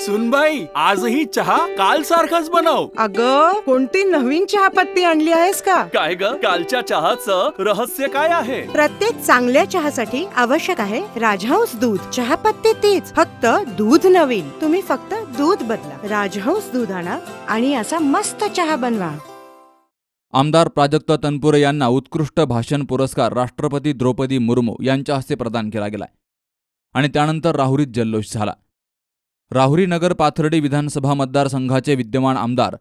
सुनबाई आजही चहा काल सारखाच बनव. अग कोणती नवीन चहापत्ती आणली आहेस का? काय ग? कालच्या चहाचं रहस्य काय आहे? प्रत्येक चांगल्या चहासाठी आवश्यक आहे राजहंस दूध. चहापत्ती तीच फक्त दूध नवीन. तुम्ही फक्त दूध बदला. राजहंस दूध आणा आणि असा मस्त चहा बनवा. आमदार प्राजक्त तनपुरे यांना उत्कृष्ट भाषण पुरस्कार राष्ट्रपती द्रौपदी मुर्मू यांच्या हस्ते प्रदान केला गेलाय. आणि त्यानंतर राहुरीत जल्लोष झाला. राहुरी नगर पाथर्डी विधानसभा मतदारसंघाचे विद्यमान आमदार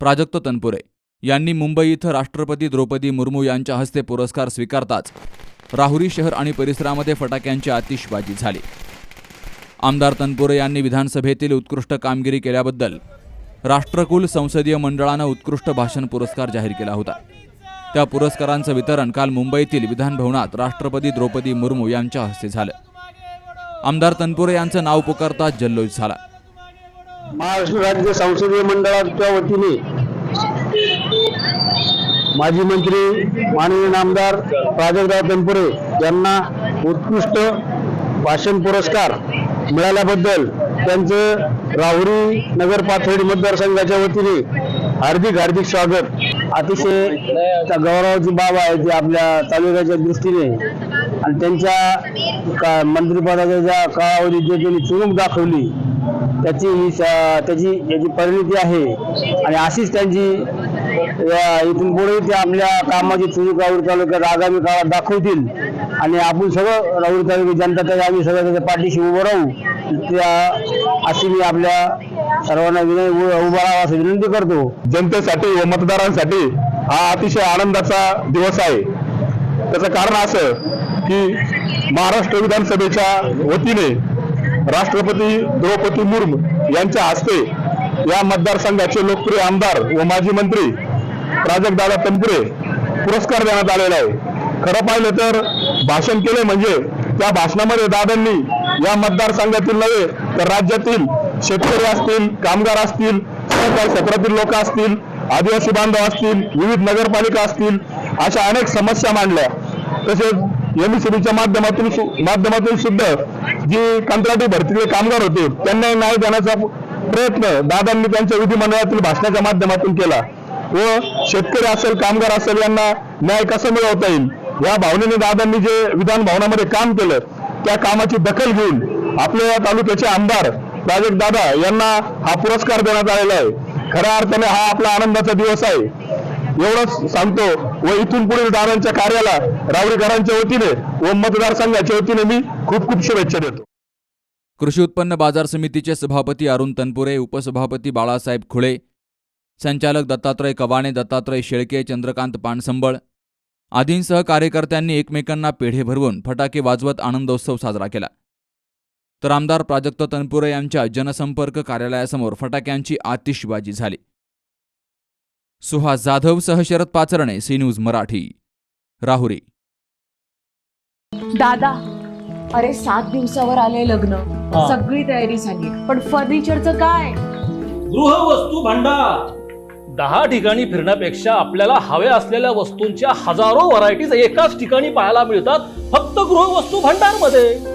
प्राजक्त तनपुरे यांनी मुंबई इथं राष्ट्रपती द्रौपदी मुर्मू यांच्या हस्ते पुरस्कार स्वीकारताच राहुरी शहर आणि परिसरामध्ये फटाक्यांची आतिषबाजी झाली. आमदार तनपुरे यांनी विधानसभेतील उत्कृष्ट कामगिरी केल्याबद्दल राष्ट्रकुल संसदीय मंडळानं उत्कृष्ट भाषण पुरस्कार जाहीर केला होता. त्या पुरस्कारांचं वितरण काल मुंबईतील विधानभवनात राष्ट्रपती द्रौपदी मुर्मू यांच्या हस्ते झालं. आमदार तनपुरे यांचं नाव पुकारता जल्लोष झाला. महाराष्ट्र राज्य संसदीय मंडळाच्या वतीने माजी मंत्री माननीय आमदार प्राजक्तराव तनपुरे यांना उत्कृष्ट भाषण पुरस्कार मिळाल्याबद्दल त्यांचं राहुरी नगर पाथर्डी मतदारसंघाच्या वतीने हार्दिक हार्दिक स्वागत. अतिशय त्या गौरवाची बाब आहे ती आपल्या तालुक्याच्या दृष्टीने आणि त्यांच्या का मंत्रिपदाच्या ज्या काळावधीत जे त्यांनी चुरूप दाखवली त्याची ही त्याची याची परिणिती आहे. आणि अशीच त्यांची या इथून पुढे ते आपल्या कामाची चुरूक राऊर तालुक्यात आगामी काळात दाखवतील. आणि आपण सगळं राऊर तालुक्यात जनता त्याच्या आम्ही सगळं त्याच्या पाठीशी उभं राहू. त्या अशी मी आपल्या सर्वांना विनय उभा राहावं असं विनंती करतो. जनतेसाठी व मतदारांसाठी हा अतिशय आनंदाचा दिवस आहे. त्याचं कारण असं की महाराष्ट्र विधानसभेच्या वतीने राष्ट्रपती द्रौपदी मुर्मू यांच्या हस्ते या मतदारसंघाचे लोकप्रिय आमदार व माजी मंत्री प्राजक्तदादा तनपुरे पुरस्कार देण्यात आलेला आहे. खरं पाहिलं तर भाषण केले म्हणजे त्या भाषणामध्ये दादांनी या मतदारसंघातील नव्हे तर राज्यातील शेतकरी असतील कामगार असतील सहकार क्षेत्रातील लोक असतील आदिवासी बांधव असतील विविध नगरपालिका असतील अशा अनेक समस्या मांडल्या. तसेच एमएससीबीच्या माध्यमातून माध्यमातून सुद्धा जी कंत्राटी भरतीचे कामगार होते त्यांना न्याय देण्याचा प्रयत्न दादांनी त्यांच्या विधिमंडळातील भाषणाच्या माध्यमातून केला व शेतकरी असेल कामगार असेल यांना न्याय कसा मिळवता येईल? या भावनेने दादांनी जे विधान भवनामध्ये काम केलं त्या कामाची दखल घेऊन आपल्या या तालुक्याचे आमदार प्राजक्त दादा यांना हा पुरस्कार देण्यात आलेला आहे. खऱ्या अर्थाने हा आपला आनंदाचा दिवस आहे. एवढंच सांगतो व इथून पुढील दादांच्या कार्याला रावरीकरांच्या वतीने व मतदारसंघाच्या वतीने मी खूप खूप शुभेच्छा देतो. कृषी उत्पन्न बाजार समितीचे सभापती अरुण तनपुरे उपसभापती बाळासाहेब खुळे संचालक दत्तात्रय कवाणे दत्तात्रय शेळके चंद्रकांत पानसंबळ आदींसह कार्यकर्त्यांनी एकमेकांना पेढे भरवून फटाके वाजवत आनंदोत्सव साजरा केला. तर आमदार प्राजक्त तनपुरे यांच्या जनसंपर्क कार्यालयासमोर फटाक्यांची आतिषबाजी झाली. सुहास जाधवसह शरद पाचरणे सी न्यूज मराठी राहुरी. दादा अरे सात दिवसावर आले लग्न. सगळी तयारी झाली पण फर्निचरचं काय? गृहवस्तू भांडार. दहा ठिकाणी फिरण्यापेक्षा आपल्याला हव्या असलेल्या वस्तूंच्या हजारो व्हरायटीज एकाच ठिकाणी पाहायला मिळतात फक्त गृहवस्तू भांडारमध्ये